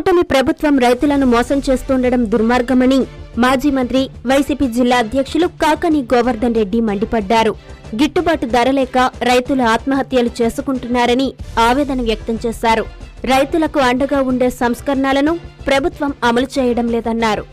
కూటమి ప్రభుత్వం రైతులను మోసం చేస్తుండడం దుర్మార్గమని మాజీ మంత్రి వైసీపీ జిల్లా అధ్యక్షులు కాకని గోవర్ధన్ రెడ్డి మండిపడ్డారు. గిట్టుబాటు ధర లేక రైతులు ఆత్మహత్యలు చేసుకుంటున్నారని ఆవేదన వ్యక్తం చేశారు. రైతులకు అండగా ఉండే సంస్కరణలను ప్రభుత్వం అమలు చేయడం లేదన్నారు.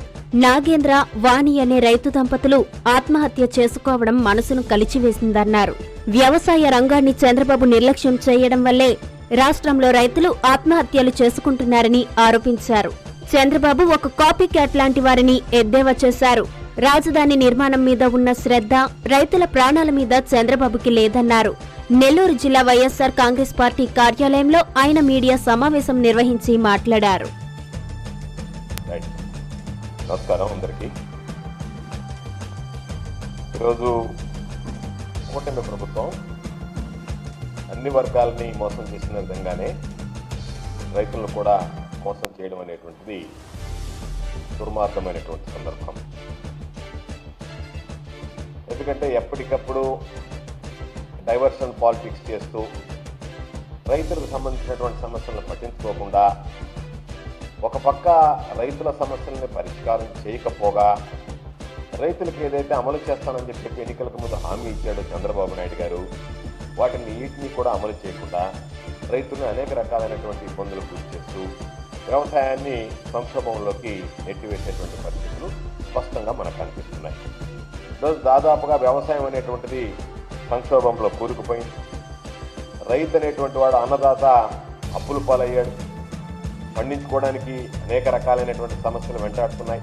నాగేంద్ర వాణి అనే రైతు దంపతులు ఆత్మహత్య చేసుకోవడం మనసును కలిచివేసిందన్నారు. వ్యవసాయ రంగాన్ని చంద్రబాబు నిర్లక్ష్యం చేయడం వల్లే రాష్ట్రంలో రైతులు ఆత్మహత్యలు చేసుకుంటున్నారని ఆరోపించారు. చంద్రబాబు ఒక కాపీ క్యాట్ లాంటి వారిని ఎద్దేవా చేశారు. రాజధాని నిర్మాణం మీద ఉన్న శ్రద్ధ రైతుల ప్రాణాల మీద చంద్రబాబుకి లేదన్నారు. నెల్లూరు జిల్లా వైఎస్సార్ కాంగ్రెస్ పార్టీ కార్యాలయంలో ఆయన మీడియా సమావేశం నిర్వహించి మాట్లాడారు. నమస్కారం అందరికీ. ఈరోజు కూటమి ప్రభుత్వం అన్ని వర్గాలని మోసం చేసిన విధంగానే రైతులను కూడా మోసం చేయడం అనేటువంటిది దుర్మార్గమైనటువంటి సందర్భం. ఎందుకంటే ఎప్పటికప్పుడు డైవర్షన్ పాలిటిక్స్ చేస్తూ రైతులకు సంబంధించినటువంటి సమస్యలను పట్టించుకోకుండా ఒక పక్క రైతుల సమస్యల్ని పరిష్కారం చేయకపోగా రైతులకు ఏదైతే అమలు చేస్తానని చెప్పి ఎన్నికలకు ముందు హామీ ఇచ్చాడు చంద్రబాబు నాయుడు గారు వాటిని నీటిని కూడా అమలు చేయకుండా రైతులను అనేక రకాలైనటువంటి ఇబ్బందులు గురి చేస్తూ వ్యవసాయాన్ని సంక్షోభంలోకి నెట్టివేసేటువంటి పరిస్థితులు స్పష్టంగా మనకు కనిపిస్తున్నాయి. ఈరోజు దాదాపుగా వ్యవసాయం అనేటువంటిది సంక్షోభంలో కూరుకుపోయింది. రైతు అనేటువంటి వాడు అన్నదాత అప్పులు పాలయ్యాడు. పండించుకోవడానికి అనేక రకాలైనటువంటి సమస్యలు వెంటాడుతున్నాయి.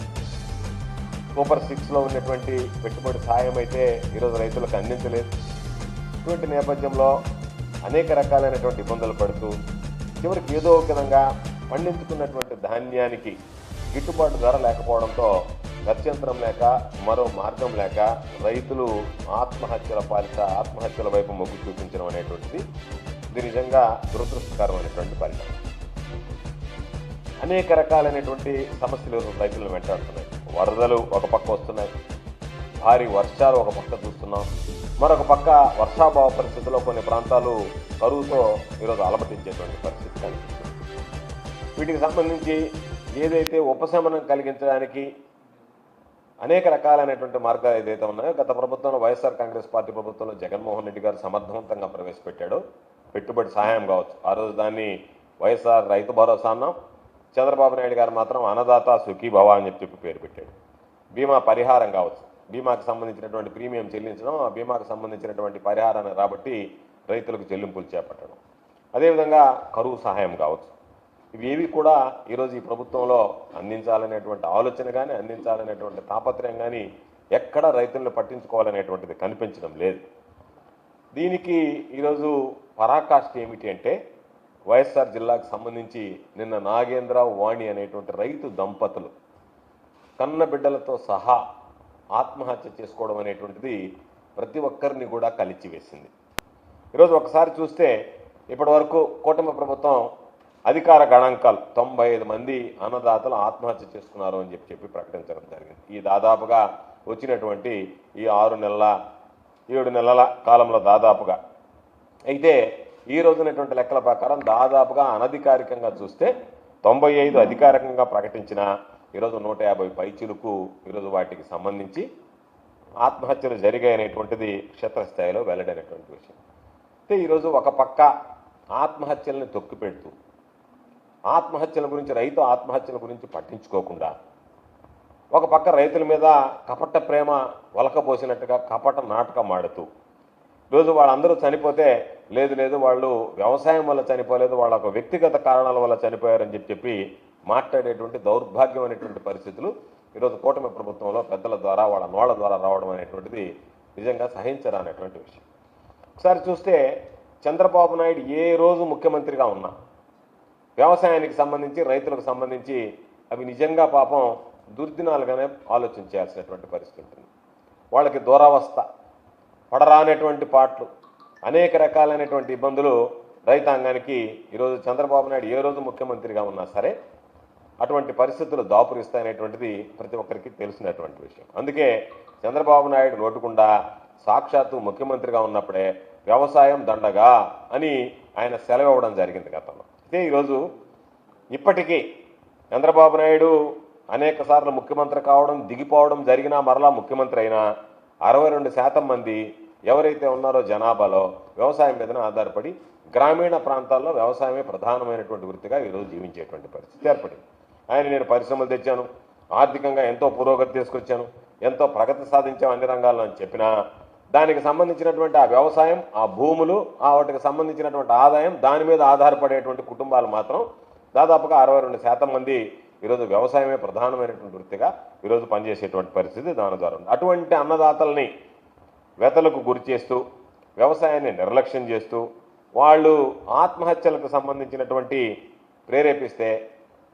సూపర్ సిక్స్లో ఉన్నటువంటి పెట్టుబడి సాయం అయితే ఈరోజు రైతులకు అందించలేదు. ఇటువంటి నేపథ్యంలో అనేక రకాలైనటువంటి ఇబ్బందులు పడుతూ చివరికి ఏదో ఒక విధంగా పండించుకున్నటువంటి ధాన్యానికి గిట్టుబాటు ధర లేకపోవడంతో గత్యంతరం లేక మరో మార్గం లేక రైతులు ఆత్మహత్యల పాలిత ఆత్మహత్యల వైపు మొగ్గు చూపించడం అనేటువంటిది ఇది నిజంగా దురదృష్టకరమైనటువంటి పరిణామం. అనేక రకాలైనటువంటి సమస్యలు రైతులను వెంటాడుతున్నాయి. వరదలు ఒక పక్క వస్తున్నాయి. భారీ వర్షాలు ఒక పక్క చూస్తున్నాం. మరొక పక్క వర్షాభావ పరిస్థితుల్లో కొన్ని ప్రాంతాలు కరువుతో ఈరోజు అలమటించేటువంటి పరిస్థితి కనిపిస్తుంది. వీటికి సంబంధించి ఏదైతే ఉపశమనం కలిగించడానికి అనేక రకాలైనటువంటి మార్గాలు ఏదైతే ఉన్నాయో గత ప్రభుత్వంలో వైఎస్ఆర్ కాంగ్రెస్ పార్టీ ప్రభుత్వంలో జగన్మోహన్ రెడ్డి గారు సమర్థవంతంగా ప్రవేశపెట్టాడో. పెట్టుబడి సహాయం కావచ్చు. ఆ రోజు దాన్ని వైఎస్ఆర్ రైతు భరోసా అన్నాం. చంద్రబాబు నాయుడు గారు మాత్రం అన్నదాత సుఖీభవ అని చెప్పి చెప్పి పేరు పెట్టాడు. బీమా పరిహారం కావచ్చు. బీమాకు సంబంధించినటువంటి ప్రీమియం చెల్లించడం ఆ బీమాకు సంబంధించినటువంటి పరిహారాన్ని రాబట్టి రైతులకు చెల్లింపులు చేపట్టడం. అదేవిధంగా కరువు సహాయం కావచ్చు. ఇవి ఏవి కూడా ఈరోజు ఈ ప్రభుత్వంలో అందించాలనేటువంటి ఆలోచన కానీ అందించాలనేటువంటి తాపత్రయం కానీ ఎక్కడ రైతులను పట్టించుకోవాలనేటువంటిది కనిపించడం లేదు. దీనికి ఈరోజు పరాకాష్ఠ ఏమిటి అంటే వైఎస్ఆర్ జిల్లాకు సంబంధించి నిన్న నాగేంద్ర వాణి అనేటువంటి రైతు దంపతులు కన్న బిడ్డలతో సహా ఆత్మహత్య చేసుకోవడం అనేటువంటిది ప్రతి ఒక్కరిని కూడా కలిచివేసింది. ఈరోజు ఒకసారి చూస్తే ఇప్పటి వరకు కూటమి ప్రభుత్వం అధికార గణాంకాలు తొంభై ఐదు మంది అన్నదాతలు ఆత్మహత్య చేసుకున్నారు అని చెప్పి చెప్పి ప్రకటించడం జరిగింది. ఈ దాదాపుగా వచ్చినటువంటి ఈ ఆరు నెలల ఏడు నెలల కాలంలో దాదాపుగా. అయితే ఈ రోజునటువంటి లెక్కల ప్రకారం దాదాపుగా అనధికారికంగా చూస్తే తొంభై ఐదు అధికారికంగా ప్రకటించిన ఈరోజు నూట యాభై పైచులకు ఈరోజు వాటికి సంబంధించి ఆత్మహత్యలు జరిగాయనేటువంటిది క్షేత్రస్థాయిలో వెల్లడైనటువంటి విషయం. అయితే ఈరోజు ఒక పక్క ఆత్మహత్యలను తొక్కిపెడుతూ ఆత్మహత్యల గురించి రైతు ఆత్మహత్యల గురించి పట్టించుకోకుండా ఒక పక్క రైతుల మీద కపట ప్రేమ వలకపోసినట్టుగా కపట నాటకం ఆడుతూ రోజు వాళ్ళందరూ చనిపోతే లేదు లేదు వాళ్ళు వ్యవసాయం వల్ల చనిపోలేదు వాళ్ళ ఒక వ్యక్తిగత కారణాల వల్ల చనిపోయారని చెప్పి మాట్లాడేటువంటి దౌర్భాగ్యం అనేటువంటి పరిస్థితులు ఈరోజు కూటమి ప్రభుత్వంలో పెద్దల ద్వారా వాళ్ళ నోళ్ళ ద్వారా రావడం అనేటువంటిది నిజంగా సహించరానటువంటి విషయం. ఒకసారి చూస్తే చంద్రబాబు నాయుడు ఏ రోజు ముఖ్యమంత్రిగా ఉన్నా వ్యవసాయానికి సంబంధించి రైతులకు సంబంధించి అవి నిజంగా పాపం దుర్దినాలుగానే ఆలోచన చేయాల్సినటువంటి పరిస్థితి ఉంటుంది. వాళ్ళకి దూరావస్థ పడరానేటువంటి పాటలు అనేక రకాలైనటువంటి ఇబ్బందులు రైతాంగానికి ఈరోజు చంద్రబాబు నాయుడు ఏ రోజు ముఖ్యమంత్రిగా ఉన్నా సరే అటువంటి పరిస్థితులు దాపురిస్తాయనేటువంటిది ప్రతి ఒక్కరికి తెలిసినటువంటి విషయం. అందుకే చంద్రబాబు నాయుడు నోటుకుండా సాక్షాత్తు ముఖ్యమంత్రిగా ఉన్నప్పుడే వ్యవసాయం దండగా అని ఆయన సెలవు ఇవ్వడం జరిగింది గతంలో. అయితే ఈరోజు ఇప్పటికీ చంద్రబాబు నాయుడు అనేక సార్లు ముఖ్యమంత్రి కావడం దిగిపోవడం జరిగినా మరలా ముఖ్యమంత్రి అయినా అరవై రెండు శాతం మంది ఎవరైతే ఉన్నారో జనాభాలో వ్యవసాయం మీదనే ఆధారపడి గ్రామీణ ప్రాంతాల్లో వ్యవసాయమే ప్రధానమైనటువంటి వృత్తిగా ఈరోజు జీవించేటువంటి పరిస్థితి ఏర్పడింది. ఆయన నేను పరిశ్రమలు తెచ్చాను ఆర్థికంగా ఎంతో పురోగతి తీసుకొచ్చాను ఎంతో ప్రగతి సాధించాం అన్ని రంగాల్లో అని చెప్పినా దానికి సంబంధించినటువంటి ఆ వ్యవసాయం ఆ భూములు ఆ వాటికి సంబంధించినటువంటి ఆదాయం దాని మీద ఆధారపడేటువంటి కుటుంబాలు మాత్రం దాదాపుగా అరవై రెండు శాతం మంది ఈరోజు వ్యవసాయమే ప్రధానమైనటువంటి వృత్తిగా ఈరోజు పనిచేసేటువంటి పరిస్థితి దాని ద్వారా ఉంది. అటువంటి అన్నదాతల్ని వెతలకు గురి చేస్తూ వ్యవసాయాన్ని నిర్లక్ష్యం చేస్తూ వాళ్ళు ఆత్మహత్యలకు సంబంధించినటువంటి ప్రేరేపిస్తే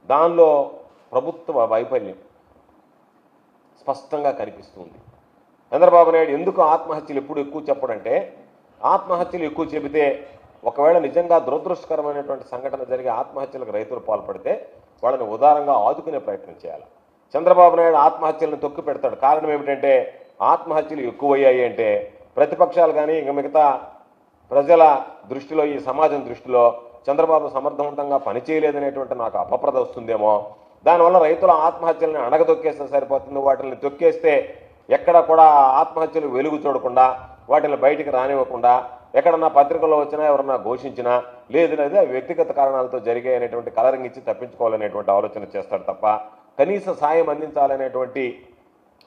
దానిలో ప్రభుత్వ వైఫల్యం స్పష్టంగా కనిపిస్తుంది. చంద్రబాబు నాయుడు ఎందుకు ఆత్మహత్యలు ఎప్పుడు ఎక్కువ చెప్పడంటే ఆత్మహత్యలు ఎక్కువ చెబితే ఒకవేళ నిజంగా దురదృష్టకరమైనటువంటి సంఘటన జరిగే ఆత్మహత్యలకు రైతులు పాల్పడితే వాళ్ళని ఉదారంగా ఆదుకునే ప్రయత్నం చేయాలి. చంద్రబాబు నాయుడు ఆత్మహత్యలను తొక్కి పెడతాడు. కారణం ఏమిటంటే ఆత్మహత్యలు ఎక్కువయ్యాయి అంటే ప్రతిపక్షాలు కానీ ఇంకా మిగతా ప్రజల దృష్టిలో ఈ సమాజం దృష్టిలో చంద్రబాబు సమర్థవంతంగా పనిచేయలేదనేటువంటి నాకు అపప్రద వస్తుందేమో. దానివల్ల రైతుల ఆత్మహత్యలను అణగదొక్కేస్తే సరిపోతుంది. వాటిని తొక్కేస్తే ఎక్కడ కూడా ఆత్మహత్యలు వెలుగు చూడకుండా వాటిని బయటికి రానివ్వకుండా ఎక్కడన్నా పత్రికల్లో వచ్చినా ఎవరన్నా ఘోషించినా లేదు లేదు వ్యక్తిగత కారణాలతో జరిగాయి అనేటువంటి కలరింగ్ ఇచ్చి తప్పించుకోవాలనేటువంటి ఆలోచన చేస్తాడు తప్ప కనీస సాయం అందించాలనేటువంటి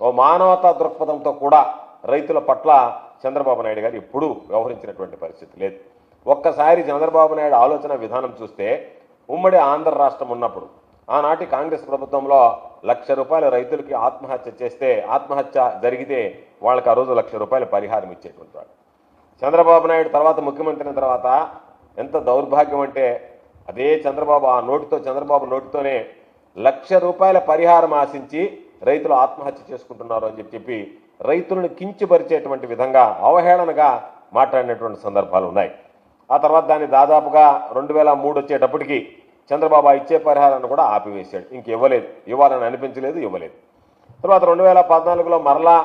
ఓ మానవతా దృక్పథంతో కూడా రైతుల పట్ల చంద్రబాబు నాయుడు గారు ఎప్పుడూ వ్యవహరించినటువంటి పరిస్థితి లేదు. ఒక్కసారి చంద్రబాబు నాయుడు ఆలోచన విధానం చూస్తే ఉమ్మడి ఆంధ్ర రాష్ట్రం ఉన్నప్పుడు ఆనాటి కాంగ్రెస్ ప్రభుత్వంలో లక్ష రూపాయల రైతులకి ఆత్మహత్య చేస్తే ఆత్మహత్య జరిగితే వాళ్ళకి ఆ రోజు లక్ష రూపాయల పరిహారం ఇచ్చేటువంటి వాడు చంద్రబాబు నాయుడు తర్వాత ముఖ్యమంత్రి అయిన తర్వాత ఎంత దౌర్భాగ్యం అంటే అదే చంద్రబాబు ఆ నోటితో చంద్రబాబు నోటితోనే లక్ష రూపాయల పరిహారం ఆశించి రైతులు ఆత్మహత్య చేసుకుంటున్నారు అని చెప్పి చెప్పి రైతులను కించిపరిచేటువంటి విధంగా అవహేళనగా మాట్లాడినటువంటి సందర్భాలు ఉన్నాయి. ఆ తర్వాత దాన్ని దాదాపుగా రెండు వేల మూడు వచ్చేటప్పటికి చంద్రబాబు ఇచ్చే పరిహారాన్ని కూడా ఆపివేశాడు. ఇంక ఇవ్వలేదు. ఇవ్వాలని అనిపించలేదు ఇవ్వలేదు. తర్వాత రెండు వేల పద్నాలుగులో మరలా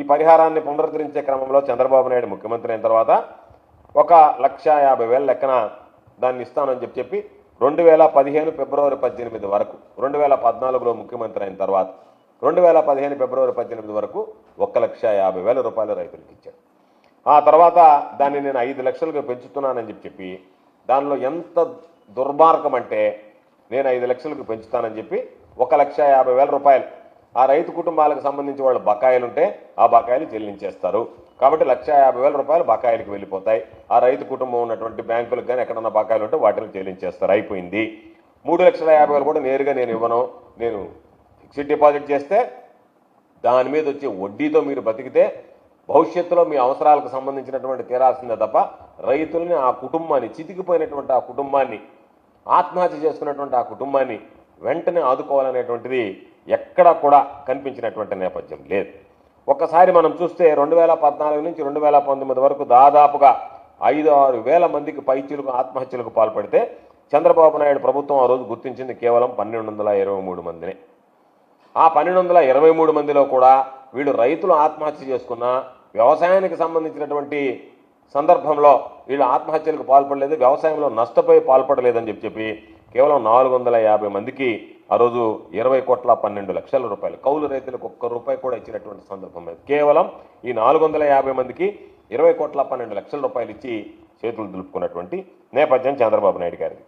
ఈ పరిహారాన్ని పునరుద్ధరించే క్రమంలో చంద్రబాబు నాయుడు ముఖ్యమంత్రి అయిన తర్వాత ఒక లక్ష యాభై వేల లెక్కన దాన్ని ఇస్తానని చెప్పి చెప్పి రెండు వేల పదిహేను ఫిబ్రవరి పద్దెనిమిది వరకు రెండు వేల పద్నాలుగులో ముఖ్యమంత్రి అయిన తర్వాత రెండు వేల పదిహేను ఫిబ్రవరి పద్దెనిమిది వరకు ఒక లక్ష యాభై వేల రూపాయలు రైతులకు ఇచ్చాడు. ఆ తర్వాత దాన్ని నేను ఐదు లక్షలుగా పెంచుతున్నానని చెప్పి చెప్పి దానిలో ఎంత దుర్మార్గం అంటే నేను ఐదు లక్షలకు పెంచుతానని చెప్పి ఒక లక్ష యాభై వేల రూపాయలు. ఆ రైతు కుటుంబాలకు సంబంధించి వాళ్ళ బకాయిలు ఉంటే ఆ బకాయిలు చెల్లించేస్తారు. కాబట్టి లక్ష యాభై వేల రూపాయలు బకాయిలకు వెళ్ళిపోతాయి. ఆ రైతు కుటుంబం ఉన్నటువంటి బ్యాంకులకు కానీ ఎక్కడన్నా బకాయిలు ఉంటే వాటిని చెల్లించేస్తారు. అయిపోయింది. మూడు లక్షల యాభై వేలు కూడా నేరుగా నేను ఇవ్వను. నేను ఫిక్స్డ్ డిపాజిట్ చేస్తే దాని మీద వచ్చే వడ్డీతో మీరు బతికితే భవిష్యత్తులో మీ అవసరాలకు సంబంధించినటువంటి తీరాల్సిందే తప్ప రైతుల్ని ఆ కుటుంబాన్ని చితికిపోయినటువంటి ఆ కుటుంబాన్ని ఆత్మహత్య చేసుకున్నటువంటి ఆ కుటుంబాన్ని వెంటనే ఆదుకోవాలనేటువంటిది ఎక్కడా కూడా కనిపించినటువంటి నేపథ్యం లేదు. ఒక్కసారి మనం చూస్తే రెండు వేల పద్నాలుగు నుంచి రెండు వేల పంతొమ్మిది వరకు దాదాపుగా ఐదు ఆరు వేల మందికి పైచీలకు ఆత్మహత్యలకు పాల్పడితే చంద్రబాబు నాయుడు ప్రభుత్వం ఆ రోజు గుర్తించింది కేవలం పన్నెండు వందల ఇరవై మూడు మందిని. ఆ పన్నెండు వందల ఇరవై మూడు మందిలో కూడా వీళ్ళు రైతులు ఆత్మహత్య చేసుకున్న వ్యవసాయానికి సంబంధించినటువంటి సందర్భంలో వీళ్ళు ఆత్మహత్యలకు పాల్పడలేదు వ్యవసాయంలో నష్టపోయి పాల్పడలేదని చెప్పి చెప్పి కేవలం నాలుగు వందల యాభై మందికి ఆ రోజు ఇరవై కోట్ల పన్నెండు లక్షల రూపాయలు కౌలు రైతులకు ఒక్క రూపాయి కూడా ఇచ్చినటువంటి సందర్భం లేదు. కేవలం ఈ నాలుగు వందల యాభై మందికి ఇరవై కోట్ల పన్నెండు లక్షల రూపాయలు ఇచ్చి చేతులు దులుపుకున్నటువంటి నేపథ్యం చంద్రబాబు నాయుడు గారిది.